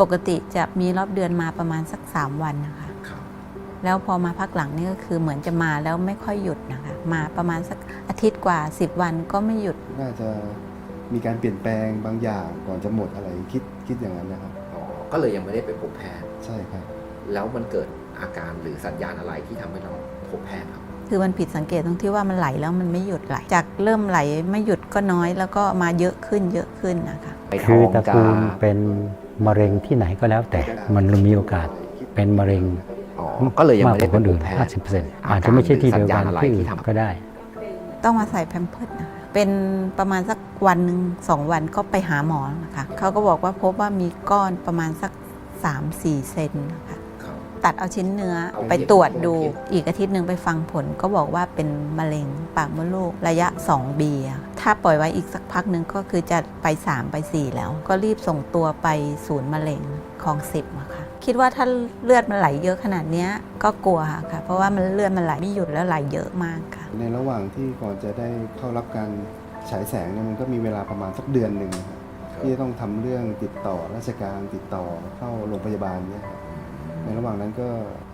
ปกติจะมีรอบเดือนมาประมาณสัก 3 วันนะคะ ครับ แล้วพอมาพักหลังนี่ก็คือเหมือนจะมาแล้วไม่ค่อยหยุดนะคะ มาประมาณสักอาทิตย์กว่า 10 วันก็ไม่หยุด น่าจะมีการเปลี่ยนแปลงบางอย่างก่อนจะหมดอะไรคิดคิดอย่างนั้นนะครับ อ๋อ ก็เลยยังไม่ได้ไปพบแพทย์ ใช่ครับ แล้วมันเกิดอาการหรือสัญญาณอะไรที่ทำให้เราพบแพทย์ครับ คือมันผิดสังเกตตรงที่ว่ามันไหลแล้วมันไม่หยุดไหล จากเริ่มไหลไม่หยุดก็น้อยแล้วก็มาเยอะขึ้นเยอะขึ้นนะคะ ไปคือท้งตระจะกูลเป็น มะเร็งที่ไหนก็แล้วแต่มันมีโอกาสเป็นมะเร็งอ๋อก็เลยยังมากไม่กได้ว่าไปคนพอื่บนแพทย์50%อาจจะไม่ใช่ที่เดียวกันอาการหรือสัญญาณอะไรที่อื่ที่นทำก็ได้ ต้องมาใส่แพมเพิร์ดนะคะเป็นประมาณสักวันหนึ่งสองวันก็ไปหาหมอนะคะเขาก็บอกว่าพบว่ามีก้อนประมาณสัก 3-4 เซนนะคะครับ ตัดเอาชิ้นเนื้อเอาไปตรวจดูเห็นอีกอาทิตย์หนึ่งไปฟังผลก็บอกว่าเป็นมะเร็งปากมดลูกระยะ2ปีอะถ้าปล่อยไว้อีกสักพักหนึ่งก็คือจะไป 3 ไป 4 แล้ว ก็รีบส่งตัวไปศูนย์มะเร็งของสิบอะค่ะคิดว่าถ้าเลือดมันไหลเยอะขนาดเนี้ยก็กลัวค่ะ เพราะว่ามันเลือดมันไหลไม่หยุดแล้วไหลเยอะมากค่ะ ในระหว่างที่ก่อนจะได้เข้ารับการฉายแสงเนี่ยมันก็มีเวลาประมาณสักเดือนหนึ่งครับที่จะต้องทำเรื่องติดต่อราชการติดต่อเข้าโรงพยาบาลเนี่ยครับ ในระหว่างนั้นก็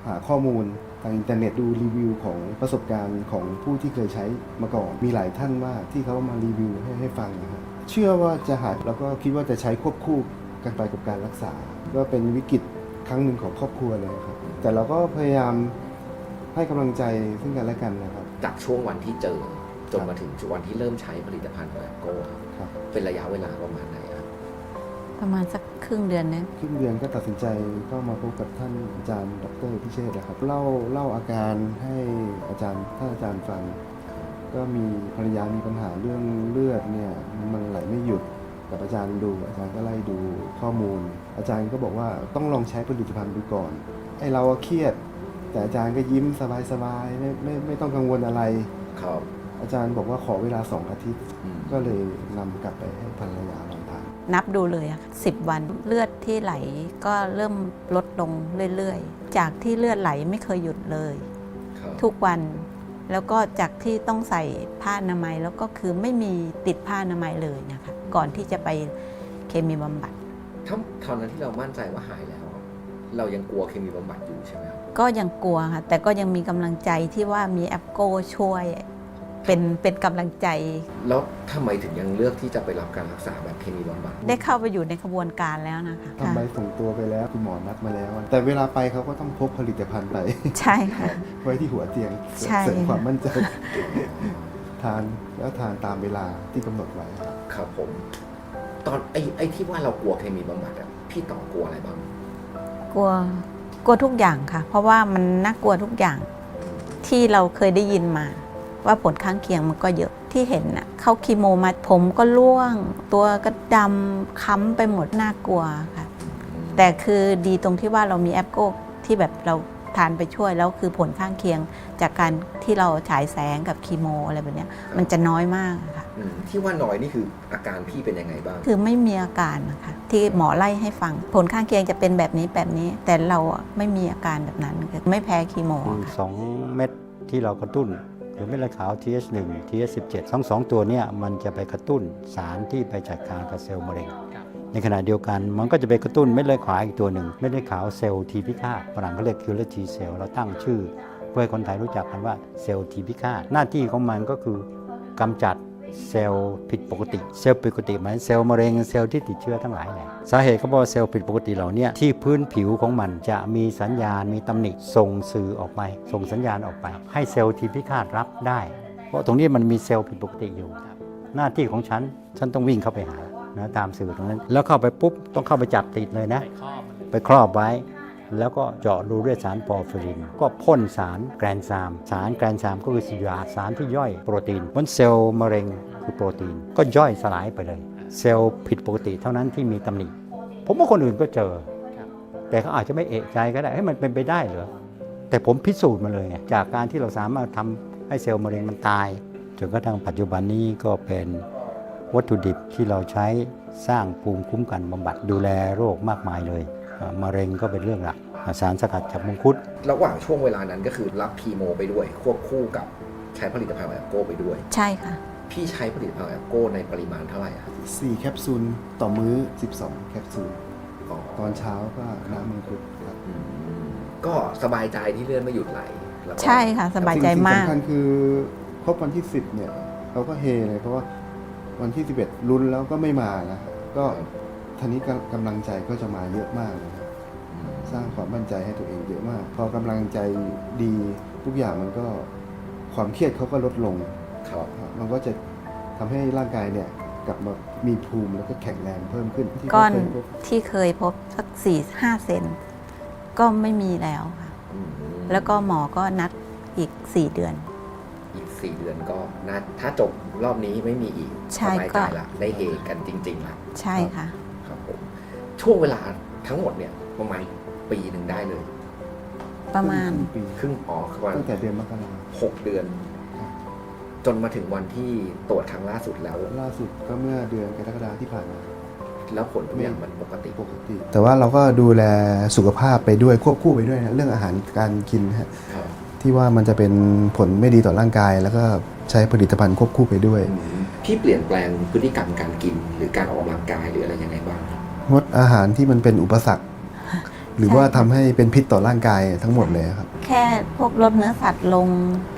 หาข้อมูลทางอินเทอร์เน็ตดูรีวิวของประสบการณ์ของผู้ที่เคยใช้มาก่อน มีหลายท่านมากที่เขามารีวิวให้ให้ฟังนะครับเชื่อว่าจะหายแล้วก็คิดว่าจะใช้ควบคู่กันไปกับการรักษา ก็เป็นวิกฤตครั้งหนึ่งของครอบครัวเลยครับแต่เราก็พยายามให้กำลังใจซึ่งกันและกันนะครับ จากช่วงวันที่เจอจนมาถึงวันที่เริ่มใช้ผลิตภัณฑ์ของแอปโก้ครับครับเป็นระยะเวลาประมาณไหนครับ ประมาณสักครึ่งเดือนนะครึ่งเดือนก็ตัดสินใจเข้ามาพบกับท่านอาจารย์ดรพิเชษฐ์นะครับเล่าเล่าอาการให้อาจารย์ท่านอาจารย์ฟัง ก็มีภรรยามีปัญหาเรื่องเลือดเนี่ยมันไหลไม่หยุดกับอาจารย์ดู อาจารย์ก็ไล่ดูข้อมูล อาจารย์ก็บอกว่าต้องลองใช้ผลิตภัณฑ์ดูก่อนไอเราอะเครียด แต่อาจารย์ก็ยิ้มสบายๆไม่ไม่ไม่ต้องกังวลอะไร ครับ อาจารย์บอกว่าขอเวลาสองอาทิตย์ อืม ก็เลยนำกลับไปให้ภรรยาลองทา นนับดูเลยอะสิบวันเลือดที่ไหลก็เริ่มลดลงเรื่อยๆ จากที่เลือดไหลไม่เคยหยุดเลยครับทุกวันแล้วก็จากที่ต้องใส่ผ้าอนามัยแล้วก็คือไม่มีติดผ้าอนามัยเลยนะคะก่อนที่จะไปเคมีบำบัดถ้าตอนนั้นที่เรามั่นใจว่าหายแล้ว เรายังกลัวเคมีบำบัดอยู่ใช่ไหมครับก็ยังกลัวค่ะแต่ก็ยังมีกำลังใจที่ว่ามีแอปโกช่วย เป็นเป็นกำลังใจ แล้วทำไมถึงยังเลือกที่จะไปรับการรักษาแบบเคมีบำบัดได้เข้าไปอยู่ในขบวนการแล้วนะคะทำใบส่งตัวไปแล้วคุณหมอนัดมาแล้ว แต่เวลาไปเขาก็ต้องพกผลิตภัณฑ์ไปใช่ค่ะไว้ที่หัวเตียงใช่ เสริมความมั่นใจ ทานแล้วทานตามเวลาที่กำหนดไว้ครับครับผม ตอนไอ้ไอ้ที่ว่าเรากลัวเคมีบำบัดอะพี่ต่อกลัวอะไรบ้าง กลัวกลัวทุกอย่างค่ะ เพราะว่ามันน่ากลัวทุกอย่างที่เราเคยได้ยินมา ว่าผลข้างเคียงมันก็เยอะที่เห็นน่ะเข้าคีโมมาผมก็ร่วง ตัวก็ดำค้ำไปหมดน่ากลัวค่ะ แต่คือดีตรงที่ว่าเรามีแอปโกที่แบบเราทานไปช่วยแล้วคือผลข้างเคียงจากการที่เราฉายแสงกับคีโมอะไรแบบเนี้ยมันจะน้อยมากอะค่ะ อืมที่ว่าน้อยนี่คืออาการพี่เป็นยังไงบ้าง คือไม่มีอาการนะคะที่หมอไล่ให้ฟัง ผลข้างเคียงจะเป็นแบบนี้แบบนี้ แต่เราอะไม่มีอาการแบบนั้นคือไม่แพ้คีโมคืออะค่ะ สองเม็ดที่เรากระตุ้น หรือเม็ดเลือดขาว TH1 TH17 ทั้งสองตัวเนี่ยมันจะไปกระตุ้นสารที่ไปจัดการกับเซลล์มะเร็ง ในขณะเดียวกันมันก็จะไปกระตุ้นเม็ดเลือดขาวอีกตัวหนึ่งเม็ดเลือดขาวเซลล์ทีพิฆาตฝรั่งเขาเรียก killer T cell เราตั้งชื่อ เพื่อให้คนไทยรู้จักกันว่าเซลล์ทีพิฆาตหน้าที่ของมันก็คือกำจัด เซลล์ผิดปกติ เซลล์ผิดปกติหมายเซลล์มะเร็งเซลล์ที่ติดเชื้อทั้งหลายแหละสาเหตุก็เพราะเซลล์ผิดปกติเหล่านี้ที่พื้นผิวของมันจะมีสัญญาณมีตำหนิส่งสื่อออกไป ส่งสัญญาณออกไป ให้เซลล์ทีพิฆาตรับได้ เพราะตรงนี้มันมีเซลล์ผิดปกติอยู่ หน้าที่ของฉันฉันต้องวิ่งเข้าไปหานะตามสื่อตรงนั้น แล้วเข้าไปปุ๊บต้องเข้าไปจับติดเลยนะ ไปครอบไว้ แล้วก็เจาะรูด้วยสารปอร์ฟิริน ก็พ่นสารแกรนซาม สารแกรนซามก็คือสยาสารที่ย่อยโปรตีนบนเซลล์มะเร็งคือโปรตีน ก็ย่อยสลายไปเลย เซลล์ผิดปกติเท่านั้นที่มีตำหนิ ผมว่าคนอื่นก็เจอ แต่เขาอาจจะไม่เอะใจก็ได้ให้มันเป็นไปได้เหรอ แต่ผมพิสูจน์มาเลยไงจากการที่เราสามารถทำให้เซลล์มะเร็งมันตายจนกระทั่งปัจจุบันนี้ก็เป็นวัตถุดิบที่เราใช้สร้างภูมิคุ้มกันบำบัดดูแลโรคมากมายเลย มะเร็งก็เป็นเรื่องหลักอ่าสารสกัดจากมังคุด ระหว่างช่วงเวลานั้นก็คือรับคีโมไปด้วย ควบคู่กับใช้ผลิตภัณฑ์แอปโก้ไปด้วย ใช่ค่ะ พี่ใช้ผลิตภัณฑ์แอปโก้ในปริมาณเท่าไหร่อะครับ4แคปซูลต่อมื้อ 12 แคปซูลอ๋อตอนเช้าก็น้ำมังคุดครับอืมก็สบายใจที่เลื่อนไม่หยุดไหลแล้วก็ใช่ค่ะ สบายใจมากสิ่งสำคัญคือครบวันที่ 10 เนี่ยเราก็เฮเลยเพราะว่าวันที่ 11ลุ้นแล้วก็ไม่มานะก็ ทีนี้กำลังใจก็จะมาเยอะมากเลยครับอืมสร้างความมั่นใจให้ตัวเองเยอะมาก พอกำลังใจดีทุกอย่างมันก็ความเครียดเขาก็ลดลงครับมันก็จะทำให้ร่างกายเนี่ยกลับมามีภูมิแล้วก็แข็งแรงเพิ่มขึ้นที่ก้อนเคยพบที่เคยพบสักสี่ห้าเซนก็ไม่มีแล้วค่ะอืมแล้วก็หมอก็นัดอีกสี่เดือน อีกสี่เดือนก็นะถ้าจบรอบนี้ไม่มีอีกใช่สบายก็ใจละได้เฮกันจริงๆละใช่ค่ะครับผม ช่วงเวลาทั้งหมดเนี่ยประมาณปีหนึ่งได้เลย ประมาณ ปีครึ่งอ๋อประมาณตั้งแต่เดือนมกราหกเดือนครับจนมาถึงวันที่ตรวจครั้งล่าสุดแล้ว ล่าสุดก็เมื่อเดือนกรกฎาที่ผ่านมาแล้วผลทุกอย่างมันปกติปกติ แต่ว่าเราก็ดูแลสุขภาพไปด้วยควบคู่ไปด้วยนะเรื่องอาหารการกินนะฮะครับที่ว่ามันจะเป็นผลไม่ดีต่อร่างกาย แล้วก็ใช้ผลิตภัณฑ์ควบคู่ไปด้วย พี่เปลี่ยนแปลงพฤติกรรมการกินหรือการออกกำลังกายหรืออะไรยังไงบ้างครับ งดอาหารที่มันเป็นอุปสรรค หรือว่าทำให้เป็นพิษต่อร่างกายทั้งหมดเลยครับ แค่พวกลดเนื้อสัตว์ลง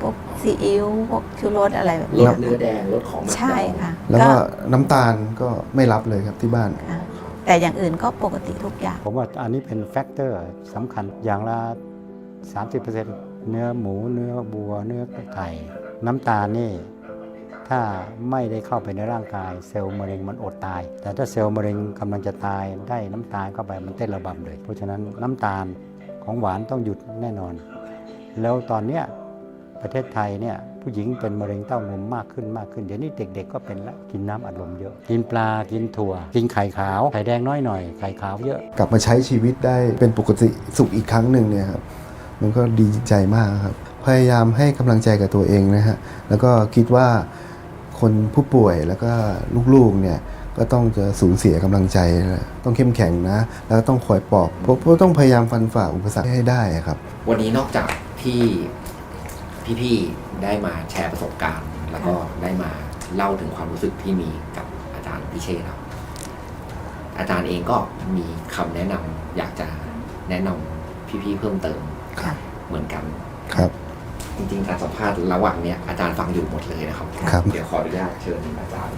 พวกซีอิ๊วพวกชูรสอะไรแบบลนี้ดเนื้อแดงลดของหมักใช่ดองค่ะแล้วก็น้ำตาลก็ไม่รับเลยครับที่บ้าน ค่ะ แต่อย่างอื่นก็ปกติทุกอย่าง ผมว่าอันนี้เป็นแฟกเตอร์สำคัญอย่างละ 30%เนื้อหมู เนื้อบัว เนื้อไก่น้ำตาลนี่ ถ้าไม่ได้เข้าไปในร่างกายเซลล์มะเร็งมันอดตาย แต่ถ้าเซลล์มะเร็งกำลังจะตายได้น้ำตาลเข้าไปมันเต้นระบำเลย เพราะฉะนั้นน้ำตาลของหวานต้องหยุดแน่นอน แล้วตอนเนี้ยประเทศไทยเนี่ยผู้หญิงเป็นมะเร็งเต้านมมากขึ้นมากขึ้น เดี๋ยวนี้เด็ก ๆ ก็เป็นละกินน้ำอัดลมเยอะ กินปลากินถั่ว กินไข่ขาว ไข่แดงน้อยหน่อยไข่ขาวเยอะ กลับมาใช้ชีวิตได้เป็นปกติสุขอีกครั้งหนึ่งเนี่ยครับมันก็ดีใจมากครับ พยายามให้กำลังใจกับตัวเองนะฮะแล้วก็คิดว่า คนผู้ป่วยแล้วก็ลูกๆเนี่ยก็ต้องจะสูญเสียกำลังใจนะต้องเข้มแข็งนะ แล้วก็ต้องคอยปลอบเพราะเพราะต้องพยายามฟันฝ่าอุปสรรคให้ได้ครับ วันนี้นอกจากที่พี่ๆได้มาแชร์ประสบการณ์ แล้วก็ได้มาเล่าถึงความรู้สึกที่มีกับอาจารย์พิเชษครับอาจารย์เองก็มีคำแนะนำอยากจะแนะนำพี่ๆเพิ่มเติมค่ะเหมือนกันครับ จริงๆการสัมภาษณ์ระหว่างเนี้ยอาจารย์ฟังอยู่หมดเลยนะครับ ครับ เดี๋ยวขออนุญาตเชิญอาจารย์